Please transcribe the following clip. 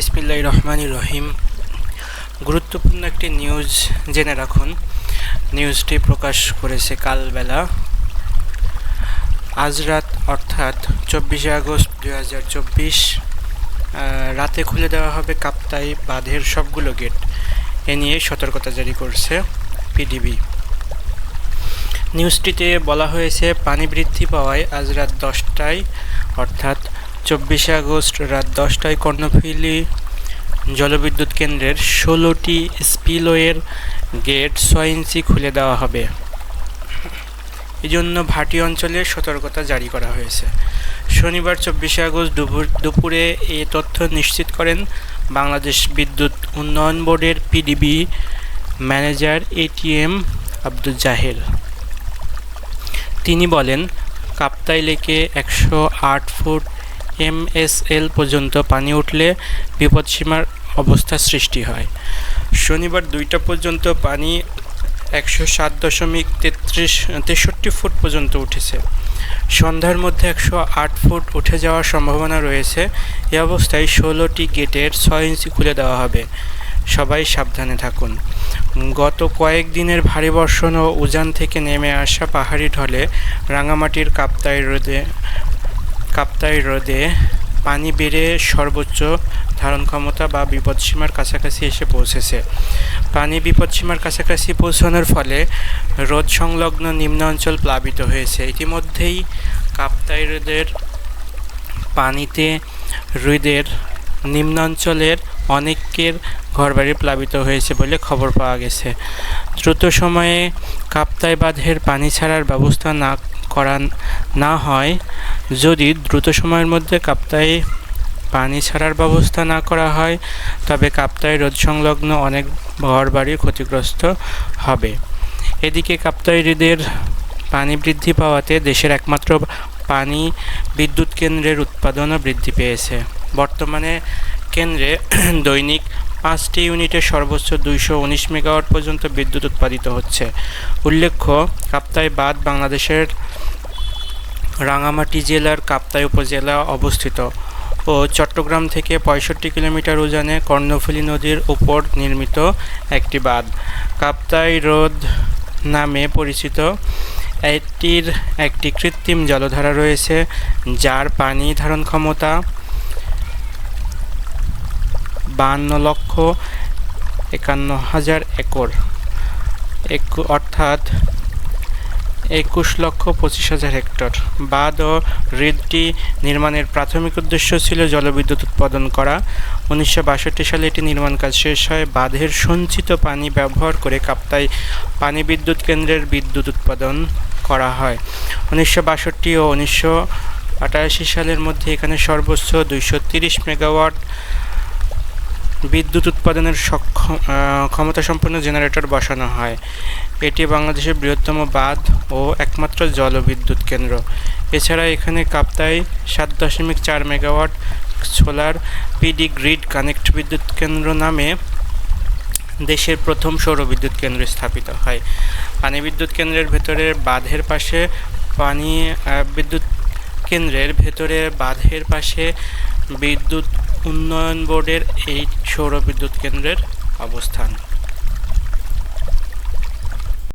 বিসমিল্লাহ রহমান রহিম। গুরুত্বপূর্ণ একটি নিউজ জেনে রাখুন। নিউজটি প্রকাশ করেছে কালবেলা। আজ রাত অর্থাৎ চব্বিশে আগস্ট দু চব্বিশ রাতে খুলে দেওয়া হবে কাপ্তাই বাঁধের সবগুলো গেট। এ নিয়ে সতর্কতা জারি করছে পিডিবি। নিউজটিতে বলা হয়েছে, পানি বৃদ্ধি পাওয়ায় আজ রাত দশটায়, অর্থাৎ চব্বিশে আগস্ট রাত দশটায় কর্ণফুলী জলবিদ্যুৎ কেন্দ্রের ষোলোটি স্পিলওয়ের গেট ছয় ইঞ্চি খুলে দেওয়া হবে। এজন্য ভাটি অঞ্চলে সতর্কতা জারি করা হয়েছে। শনিবার চব্বিশে আগস্ট দুপুর দুপুরে এ তথ্য নিশ্চিত করেন বাংলাদেশ বিদ্যুৎ উন্নয়ন বোর্ডের PDB manager ATM Abdul Zaher. তিনি বলেন, কাপ্তাই লেকে একশো আট ফুট এমএসএল পর্যন্ত পানি উঠলে বিপদসীমার অবস্থা সৃষ্টি হয়। শনিবার দুইটা পর্যন্ত পানি একশো সাত দশমিক তেত্রিশ, তেষট্টি ফুট পর্যন্ত উঠেছে। সন্ধ্যার মধ্যে একশো আট ফুট উঠে যাওয়ার সম্ভাবনা রয়েছে। এ অবস্থায় ষোলোটি গেটের ছয় ইঞ্চি খুলে দেওয়া হবে। সবাই সাবধানে থাকুন। গত কয়েক দিনের ভারী বর্ষণ ও উজান থেকে নেমে আসা পাহাড়ি ঢলে রাঙামাটির কাপ্তাই রোদে কাপ্তাই হ্রদে পানি বেড়ে সর্বোচ্চ ধারণ ক্ষমতা বা বিপদসীমার কাছাকাছি এসে পৌঁছেছে। পানি বিপদসীমার কাছাকাছি পৌঁছানোর ফলে হ্রদ সংলগ্ন নিম্ন অঞ্চল প্লাবিত হয়েছে। ইতিমধ্যেই কাপ্তাই হ্রদের পানিতে হ্রদের নিম্নাঞ্চলের অনেকের ঘরবাড়ি প্লাবিত হয়েছে বলে খবর পাওয়া গেছে। দ্রুত সময়ে কাপ্তাই বাঁধের পানি ছাড়ার ব্যবস্থা না করা না হয় যদি দ্রুত সময়ের মধ্যে কাপ্তাই পানি ছাড়ার ব্যবস্থা না করা হয়, তবে কাপ্তাই রোদ সংলগ্ন অনেক ঘরবাড়ি ক্ষতিগ্রস্ত হবে। এদিকে কাপ্তাই হ্রদের পানি বৃদ্ধি পাওয়াতে দেশের একমাত্র পানি বিদ্যুৎ কেন্দ্রের উৎপাদনও বৃদ্ধি পেয়েছে। বর্তমানে কেন্দ্রে দৈনিক পাঁচটি ইউনিটের সর্বোচ্চ দুইশো উনিশ মেগাওয়াট পর্যন্ত বিদ্যুৎ উৎপাদিত হচ্ছে। উল্লেখ্য, কাপ্তাই বাদ বাংলাদেশের রাঙামাটি জেলার কাপ্তাই উপজেলা অবস্থিত ও চট্টগ্রাম থেকে পঁয়ষট্টি কিলোমিটার উজানে কর্ণফুলী নদীর উপর নির্মিত একটি বাঁধ। কাপ্তাই হ্রদ নামে পরিচিত। এটির একটি কৃত্রিম জলধারা রয়েছে, যার পানি ধারণ ক্ষমতা বান্ন লক্ষ একান্ন হাজার একর। এক অর্থাৎ একুশ লক্ষ পঁচিশ হাজার হেক্টর। বাঁধ ও হ্রদটি নির্মাণের প্রাথমিক উদ্দেশ্য ছিল জলবিদ্যুৎ উৎপাদন করা। উনিশশো বাষট্টি সালে এটি নির্মাণ কাজ শেষ হয়। বাঁধের সঞ্চিত পানি ব্যবহার করে কাপ্তাই পানি বিদ্যুৎ কেন্দ্রের বিদ্যুৎ উৎপাদন করা হয়। উনিশশো বাষট্টি ও উনিশশো আটাশি সালের মধ্যে এখানে সর্বোচ্চ দুইশো মেগাওয়াট বিদ্যুৎ উৎপাদনের সক্ষম ক্ষমতা সম্পন্ন জেনারেটর বসানো হয়। এটি বাংলাদেশের বৃহত্তম বাঁধ ও একমাত্র জলবিদ্যুৎ কেন্দ্র। এছাড়া এখানে কাপ্তাই সাত দশমিক চার megawatt solar PD grid connect বিদ্যুৎ কেন্দ্র নামে দেশের প্রথম সৌর বিদ্যুৎ কেন্দ্র স্থাপিত হয়। পানি বিদ্যুৎ কেন্দ্রের ভেতরে বাঁধের পাশে পানি বিদ্যুৎ কেন্দ্রের ভেতরে বাঁধের পাশে বিদ্যুৎ উন্নয়ন বোর্ডের এই সৌর বিদ্যুৎ কেন্দ্রের অবস্থান।